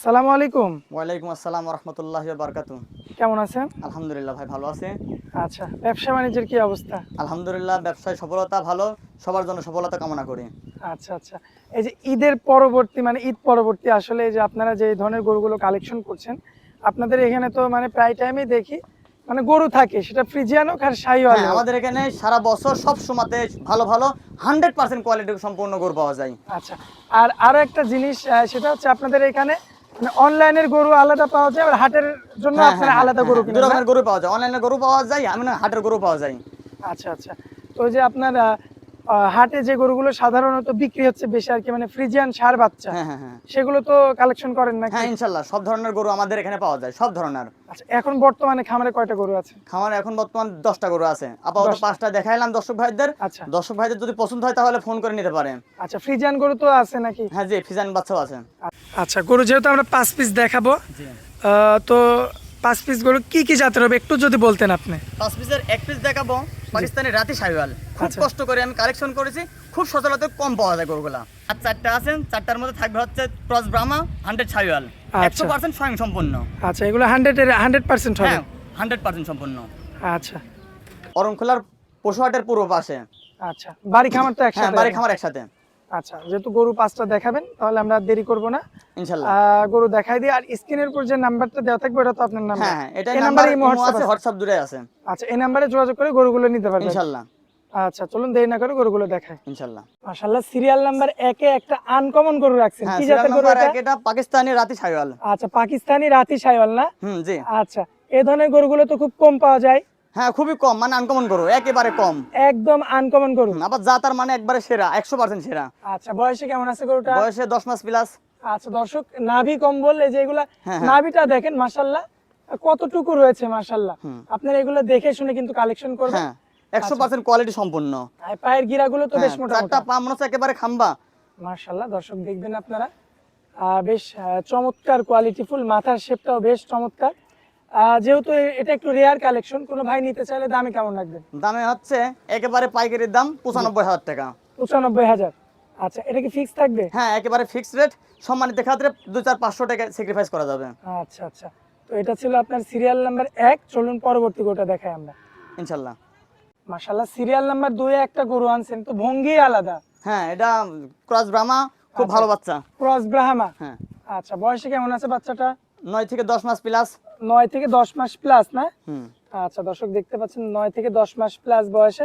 আসসালামু আলাইকুম। ওয়ালাইকুম আসসালাম রহমতুল্লাহ বারকাতু কেমন আছেন? আলহামদুলিল্লাহ ভাই ভালো আছে আচ্ছা ব্যবসা বাণিজ্যের কি অবস্থা? আলহামদুলিল্লাহ ব্যবসায় সফলতা ভালো সবার জন্য সফলতা কামনা করি। আচ্ছা আচ্ছা। এই যে ঈদের পরবর্তী মানে ঈদ পরবর্তী আসলে এই যে আপনারা যে ধরনের গরুগুলো কালেকশন করছেন আপনাদের এখানে তো মানে প্রায় টাইমে দেখি মানে গরু থাকে সেটা ফ্রিজিয়ান হোক আর শাহিওয়াল হ্যাঁ আমাদের এখানে সারা বছর সব সময়তে ভালো ভালো হান্ড্রেড পার্সেন্ট কোয়ালিটি সম্পূর্ণ গরু পাওয়া যায়। আচ্ছা আর আরও একটা জিনিস সেটা হচ্ছে আপনাদের এখানে অনলাইনের গরু আলাদা পাওয়া যায় আর হাটের জন্য হ্যাঁ, আপনারা হ্যাঁ, আলাদা হ্যাঁ, গরু হ্যাঁ, দু কিনেন দুই রকমের গরু পাওয়া যায় অনলাইনে গরু পাওয়া যায় আমি না হাটের গরু পাওয়া যায়। আচ্ছা আচ্ছা। তো ওই যে আপনার হাটে যে গরুগুলো সাধারণত বিক্রি হচ্ছে বেশি আর কি মানে ফ্রিজিয়ান সার বাচ্চা হ্যাঁ হ্যাঁ হ্যাঁ। সেগুলো তো কালেকশন করেন না হ্যাঁ ইনশাল্লাহ সব ধরনের গরু আমাদের এখানে পাওয়া যায় সব ধরনের। আচ্ছা এখন বর্তমানে খামারে কয়টা গরু আছে? খামারে এখন বর্তমান দশটা গরু আছে। আপাতত। পাঁচটা দেখাইলাম দর্শক ভাইদের। আচ্ছা। দর্শক ভাইদের যদি পছন্দ হয় তাহলে ফোন করে নিতে পারেন। আচ্ছা ফ্রিজিয়ান গরু তো আছে নাকি? হ্যাঁ জি ফিজান বাচ্চাও আছে। আচ্ছা গরু যেহেতু আমরা পাঁচ পিস দেখাবো তো পাঁচ পিস গরু কি কি জাতের হবে একটু যদি বলতেন আপনি? পাঁচ পিসের এক পিস দেখাবো পাকিস্তানি রাতি সাইওয়াল খুব আচ্ছা। কষ্ট করে আমি কালেকশন করেছি খুব সচলতে কম পাওয়া যায় গরুগুলা। আর চারটা আছেন চারটার মধ্যে থাকবে হচ্ছে ক্রস ব্রাহ্মা হান্ড্রেড সাইওয়াল আচ্ছা। একশো পার্সেন্ট স্বয়ং সম্পূর্ণ আচ্ছা এগুলো হান্ড্রেড হান্ড্রেড পার্সেন্ট হবে? হ্যাঁ হান্ড্রেড পার্সেন্ট সম্পূর্ণ। আচ্ছা। অরণখোলার পশুহাটের পূর্ব পাশে। আচ্ছা বাড়ি খামার তো হ্যাঁ একসাথে বাড়ি খামার একসাথে। আচ্ছা যেহেতু গরু পাঁচটা দেখাবেন তাহলে আমরা দেরি করব না। ইনশাল্লাহ। আহ, গরু দেখাই দিই আর স্ক্রিনের উপর যে নাম্বারটা দেওয়া থাকবে এটা তো আপনার নাম্বার। হ্যাঁ এই নাম্বার ইমো আছে। আছে? হোয়াটসঅ্যাপ আছে। আচ্ছা এই নাম্বারে যোগাযোগ করে গরুগুলো নিতে পারবেন। ইনশাল্লাহ। আচ্ছা চলুন দেরি না করে গরুগুলো দেখাই। ইনশাল্লাহ। মাশাআল্লাহ সিরিয়াল নাম্বার একে একটা আনকমন গরু রাখছেন। হ্যাঁ কি জাতের গরু এটা? এটা পাকিস্তানি রাতি সাইওয়াল। আচ্ছা পাকিস্তানি রাতি সাইওয়াল না? হুম জি। আচ্ছা এই ধরনের গরুগুলো তো খুব কম পাওয়া যায়। হ্যাঁ খুবই কম মানে আনকমন গরু একেবারে কম। একদম আনকমন গরু। আবার যা তার মানে একবারে সেরা একশো পার্সেন্ট সেরা। আচ্ছা বয়সে কেমন আছে গরুটা? বয়সে দশ মাস প্লাস আচ্ছা দর্শক নাভি কম্বল এই যে এগুলা হ্যাঁ, হ্যাঁ। নাভিটা দেখেন মাশাল্লাহ কতটুকু রয়েছে। আপনারা এগুলো দেখে শুনে কিন্তু কালেকশন করবেন। হ্যাঁ একশো পার্সেন্ট কোয়ালিটি সম্পূর্ণ। পায়ের গিরাগুলো তো বেশ মোটা চারটা পা মনে হচ্ছে একেবারে খাম্বা। মাশাল্লাহ দর্শক দেখবেন আপনারা। বেশ চমৎকার কোয়ালিটিফুল মাথার শেপটাও বেশ চমৎকার। যেহেতু এটা একটু রেয়ার কালেকশন কোনো ভাই নিতে চাইলে দামে কেমন রাখবেন দামে হচ্ছে একেবারে পাইকারির দাম পঁচানব্বই হাজার টাকা। পঁচানব্বই হাজার। আচ্ছা এটা কি ফিক্স থাকবে? হ্যাঁ একেবারে ফিক্সড রেট সম্মানিত ক্ষেত্রে দু চার পাঁচশো টাকা স্যাক্রিফাইস করা যাবে। আচ্ছা আচ্ছা। তো এটা ছিল আপনার সিরিয়াল নাম্বার এক চলুন পরবর্তী গোটা দেখাই আমরা। ইনশাল্লাহ মাশাল্লাহ সিরিয়াল নাম্বার দুয়ে একটা গরু আনছেন তো ভঙ্গি আলাদা। হ্যাঁ এটা ক্রস ব্রাহ্মা খুব আচ্ছা। ভালো বাচ্চা। ক্রস ব্রাহ্মা হ্যাঁ। আচ্ছা বয়সে কেমন আছে বাচ্চাটা? নয় থেকে দশ মাস প্লাস নয় থেকে দশ মাস প্লাস না? আচ্ছা দর্শক দেখতে পাচ্ছেন নয় থেকে দশ মাস প্লাস বয়সে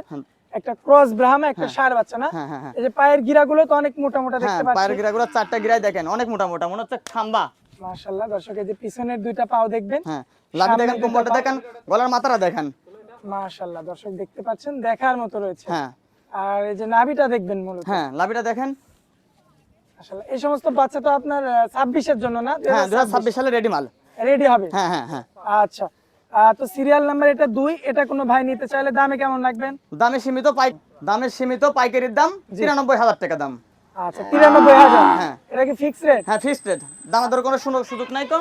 একটা ক্রস ব্রাহ্মা একটা সার বাচ্চা না? হ্যাঁ হ্যাঁ হ্যাঁ। এই যে পায়ের গিরাগুলো তো অনেক মোটা মোটা হ্যাঁ দেখতে পায়ের পাচ্ছেন গিরাগুলো চারটা গিরাই দেখেন অনেক মোটা মোটা মনে হচ্ছে খাম্বা। মাশাআল্লাহ দর্শক এই যে পিছনের দুইটা পাও দেখবেন হ্যাঁ সামনে দেখেন কোমরটা দেখেন গলার মাথাটা দেখেন। মাশাআল্লাহ দর্শক দেখতে পাচ্ছেন দেখার মতো রয়েছে। হ্যাঁ। আর এই যে নাভিটা দেখবেন মূলত। হ্যাঁ লাভিটা দেখেন। আসলে এই সমস্ত বাচ্চা তো আপনার ছাব্বিশের জন্য না? হ্যাঁ সালে রেডি মাল। রেডি হবে? হ্যাঁ হ্যাঁ হ্যাঁ। আচ্ছা। তো সিরিয়াল নাম্বার এটা দুই এটা কোনো ভাই নিতে চাইলে দামে কেমন রাখবেন? দামে সীমিত পাই দামে সীমিত পাইকারির দাম তিরানব্বই হাজার টাকা দাম। আচ্ছা তিরানব্বই হাজার? হ্যাঁ। এটা কি ফিক্স রেট হ্যাঁ ফিক্সড রেট দামা দর কোনো সুযোগ সুযোগ নাই তো।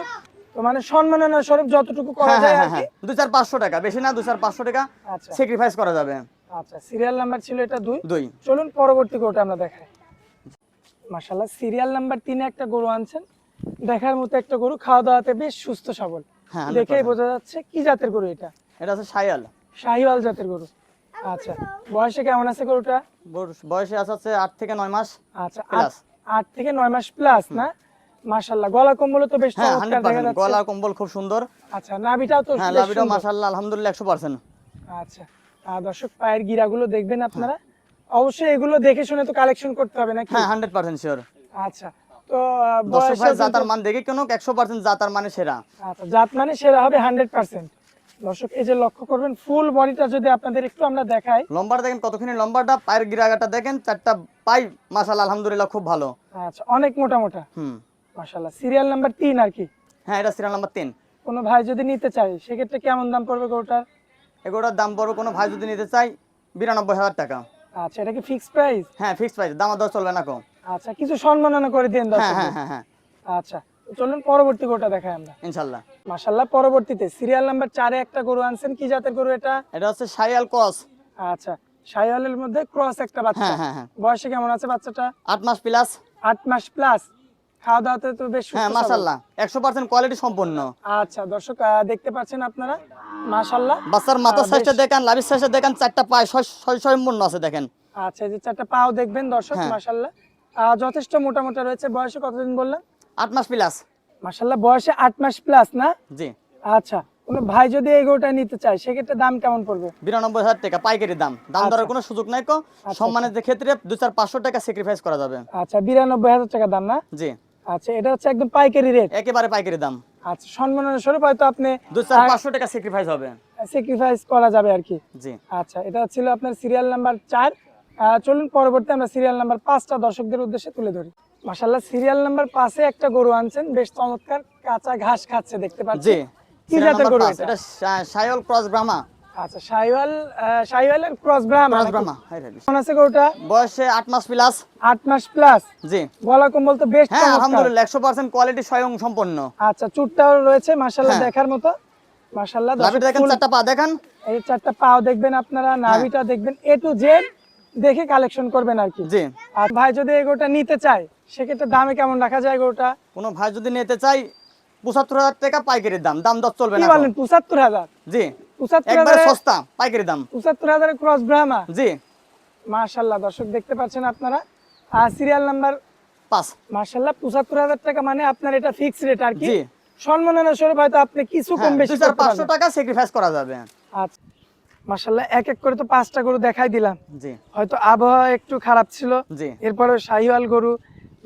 তো মানে সম্মাননা স্বরূপ যতটুকু করা হ্যাঁ যায় হ্যাঁ আর হ্যাঁ কি। হ্যাঁ। দু চার পাঁচশো টাকা। বেশি না দু চার পাঁচশো টাকা আচ্ছা। স্যাক্রিফাইস করা যাবে। আচ্ছা সিরিয়াল নাম্বার ছিল এটা দুই? দুই। চলুন পরবর্তী গরুটা আমরা দেখাই। মাশাল্লাহ সিরিয়াল নাম্বার তিনে একটা গরু আনছেন। দেখার মতো একটা গরু খাওয়া দাওয়াতে বেশ সুস্থ সবল। হ্যাঁ দেখেই বোঝা যাচ্ছে কি জাতের গরু এটা? এটা হচ্ছে সায়াল শাহিওয়াল জাতের গরু। আচ্ছা বয়সে কেমন আছে গরুটা? বয়সে আছে আট থেকে নয় মাস আচ্ছা আট Plus. আট থেকে নয় মাস প্লাস না? মাশাল্লাহ গলা কম্বল তো বেশ হ্যাঁ চমৎকার দেখা যাচ্ছে। গলা কম্বল খুব সুন্দর। আচ্ছা নাভিটাও তো হ্যাঁ সুন্দর। মাসাল্লাহ আলহামদুলিল্লাহ একশো পার্সেন্ট। আচ্ছা আর দর্শক পায়ের গিরাগুলো দেখবেন আপনারা। অবশ্যই এগুলো দেখে শুনে তো কালেকশন করতে হবে নাকি? হ্যাঁ হান্ড্রেড পার্সেন্ট শিওর আচ্ছা দর্শক ভাই জাতার মান দেখে কেন একশো পার্সেন্ট জাতার মানে সেরা? আচ্ছা জাত মানে সেরা হবে হান্ড্রেড পার্সেন্ট। দর্শক এই যে লক্ষ্য করবেন ফুল বডিটা যদি আপনাদের একটু আমরা দেখাই। লম্বাটা দেখেন কতখানি লম্বাটা পায়ের গিরাগাটা দেখেন চারটা পাই মাসাল্লাহ আলহামদুলিল্লাহ খুব ভালো। আচ্ছা অনেক মোটা মোটা। হুম। মাশাল্লাহ সিরিয়াল নাম্বার তিন আর কি। হ্যাঁ এটা সিরিয়াল নাম্বার তিন। কোনো ভাই যদি নিতে চায় সেক্ষেত্রে কেমন দাম পড়বে এগুলোর দাম বড় কোনো ভাই যদি নিতে চাই বিরানব্বই হাজার টাকা। আচ্ছা এটা কি ফিক্স প্রাইস হ্যাঁ ফিক্স প্রাইস দাম দর চলবে না কম। আচ্ছা কিছু সম্মাননা করে দিন হ্যাঁ দর্শক হ্যাঁ হ্যাঁ হ্যাঁ। আচ্ছা চলুন পরবর্তী গরুটা দেখাই আমরা। ইনশাল্লাহ মাশাল্লাহ পরবর্তীতে সিরিয়াল নাম্বার চারে একটা গরু আনছেন। কি জাতের গরু এটা? এটা হচ্ছে সাইয়াল ক্রস। আচ্ছা শাহিওয়ালের মধ্যে ক্রস একটা বাচ্চা। হ্যাঁ হ্যাঁ হ্যাঁ। বয়সে কেমন আছে বাচ্চাটা? আট মাস প্লাস। আট মাস প্লাস। খাওয়া দাওয়াতে তো বেশ হ্যাঁ কোয়ালিটি সম্পন্ন। আচ্ছা দর্শক দেখতে পাচ্ছেন আপনারা? বাচ্চার সাইজটা দেখেন লাভির সাইজটা দেখেন চারটা পায়ে ছয় ছয় সম্পূর্ণ আছে দেখেন। আচ্ছা এই যে চারটা পাও দেখবেন দর্শক হ্যাঁ। যথেষ্ট মোটা মোটা রয়েছে। বয়সে কতদিন বললেন? আট মাস প্লাস মাশাল্লাহ বয়সে আট মাস প্লাস না? জি। আচ্ছা কোনো ভাই যদি এই গরুটা নিতে চায় সেক্ষেত্রে দাম কেমন পড়বে? বিরানব্বই হাজার টাকা পাইকারি দাম। দাম দরের আচ্ছা। কোনো সুযোগ নাই কো। সম্মানের ক্ষেত্রে দু চার পাঁচশো টাকা স্যাক্রিফাইস করা যাবে। আচ্ছা বিরানব্বই হাজার টাকা দাম না? জি। আচ্ছা এটা হচ্ছে একদম পাইকারি রেট একেবারে পাইকারি দাম। আচ্ছা সম্মানের স্বরূপ হয়তো আপনি দু চার পাঁচশো টাকা স্যাক্রিফাইস হবে। স্যাক্রিফাইস করা যাবে আর কি। জি। আচ্ছা এটা ছিল আপনার সিরিয়াল নাম্বার চার। চলুন পরবর্তী আমরা সিরিয়াল নাম্বার পাঁচটা দর্শকদের উদ্দেশ্যে তুলে ধরি। মাসাল্লাহ সিরিয়াল নাম্বার পাঁচে একটা গরু আনছেন বেশ চমৎকার কাঁচা ঘাস খাচ্ছে দেখতে পাচ্ছি কি জাতের গরু এটা? সায়ল ক্রস ব্রাহ্মা। আচ্ছা শাইওয়াল শাইওয়ালের ক্রস ব্রাহ্মা ক্রস নাকি? ব্রাহ্মা কেমন আছে গরুটা? বয়সে আট মাস প্লাস আট মাস প্লাস জি। গলা কম্বল তো বেশ হ্যাঁ আলহামদুলিল্লাহ একশো পার্সেন্ট কোয়ালিটি স্বয়ং সম্পন্ন। আচ্ছা চুটটাও রয়েছে মাশাল্লাহ হ্যাঁ। দেখার মতো। মাশাল্লাহ লাভি দেখেন চারটা পা দেখেন। এই চারটা পাও দেখবেন আপনারা হ্যাঁ। নাভিটা দেখবেন। এ টু জেড দেখে কালেকশন করবেন আর কি। জি। আর ভাই যদি এই গরুটা নিতে চায় সেক্ষেত্রে দামে কেমন রাখা যায় গরুটা? কোনো ভাই যদি নিতে চাই পঁচাত্তর হাজার টাকা পাইকারি দাম দাম দর চলবে না বলেন পঁচাত্তর হাজার? জি। পঁচাত্তর হাজারে সস্তা পাইকারি দাম। পঁচাত্তর হাজারে ক্রস ব্রাহ্মা জি। মাশাল্লাহ দর্শক দেখতে পাচ্ছেন আপনারা। আর সিরিয়াল নাম্বার পাঁচ। মাশাল্লাহ পঁচাত্তর হাজার টাকা মানে আপনার এটা ফিক্স রেট আর কি। জি। সম্মাননা স্বরূপ হয়তো আপনি কিছু কম হ্যাঁ, বেশি পাঁচশো টাকা স্যাক্রিফাইস করা যাবে। আচ্ছা। মাশাল্লাহ এক এক করে তো পাঁচটা গরু দেখাই দিলাম। জি। হয়তো আবহাওয়া একটু খারাপ ছিল জি। এরপরে শাহিওয়াল গরু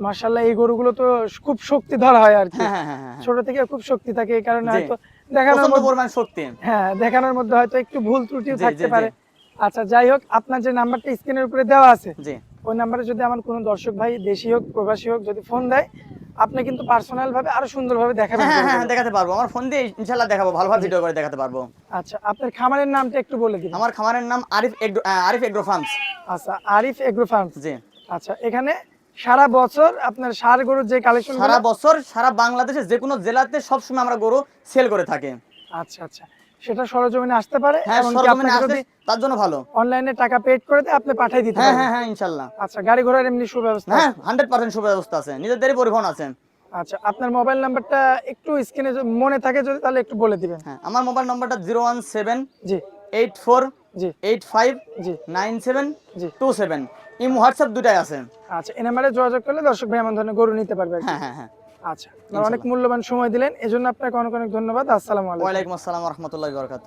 মাশাল্লাহ এই গরুগুলো তো খুব শক্তিধর হয় আর কি। হ্যাঁ হ্যাঁ হ্যাঁ ছোট থেকে খুব শক্তি থাকে এই কারণে হয়তো দেখানোর শক্তি। হ্যাঁ দেখানোর মধ্যে হয়তো একটু ভুল ত্রুটিও থাকতে। পারে। আচ্ছা যাই হোক আপনার যে নাম্বারটা স্ক্রিনের উপরে দেওয়া আছে জি। ওই নাম্বারে যদি আমার কোনো দর্শক ভাই দেশি হোক প্রবাসী হোক যদি ফোন দেয় আপনি কিন্তু পার্সোনাল ভাবে আরও সুন্দরভাবে দেখাবেন হ্যাঁ হ্যাঁ দেখাতে পারব। আমার ফোন দিয়ে ইনশাল্লাহ দেখাবো ভালোভাবে ভিডিও করে দেখাতে পারব। আচ্ছা আপনার খামারের নামটা একটু বলে দিন। আমার খামারের নাম Arif agro Arif agro farms. আচ্ছা আরিফ এগ্রো ফার্মস। জি। আচ্ছা এখানে সারা বছর আপনার সার গরুর যে কালেকশন সারা বছর সারা বাংলাদেশে যে কোনো জেলাতে সবসময় আমরা গরু সেল করে থাকি। আচ্ছা আচ্ছা। সেটা সরজমিনে আসতে পারে হ্যাঁ সরজমিনে আপনাকে তার জন্য ভালো। অনলাইনে টাকা পেড করে দেয় আপনি পাঠিয়ে দিতে হ্যাঁ পারেন হ্যাঁ হ্যাঁ ইনশাল্লাহ। আচ্ছা গাড়ি ঘোড়ার এমনি সুব্যবস্থা হ্যাঁ আছে? হান্ড্রেড পার্সেন্ট সুব্যবস্থা আছে। নিজেদেরই পরিবহন আছে। আচ্ছা আপনার মোবাইল নাম্বারটা একটু স্ক্রিনে মনে থাকে যদি তাহলে একটু বলে দিবেন। হ্যাঁ আমার মোবাইল নম্বরটা জিরো ওয়ান সেভেন জি। এইট ফোর জি। এইট ফাইভ জি নাইন সেভেন জি। টু সেভেন ইম হোয়াটসঅ্যাপ দুটাই আছে। আচ্ছা এই নাম্বারে যোগাযোগ করলে দর্শক ভাই এমন ধরনের গরু নিতে পারবে হ্যাঁ হ্যাঁ হ্যাঁ। আচ্ছা অনেক মূল্যবান সময় দিলেন এজন্য আপনাকে অনেক অনেক ধন্যবাদ। আসসালামু আলাইকুম। ওয়ালাইকুম আসসালাম রহমতুল্লাহ বরকাত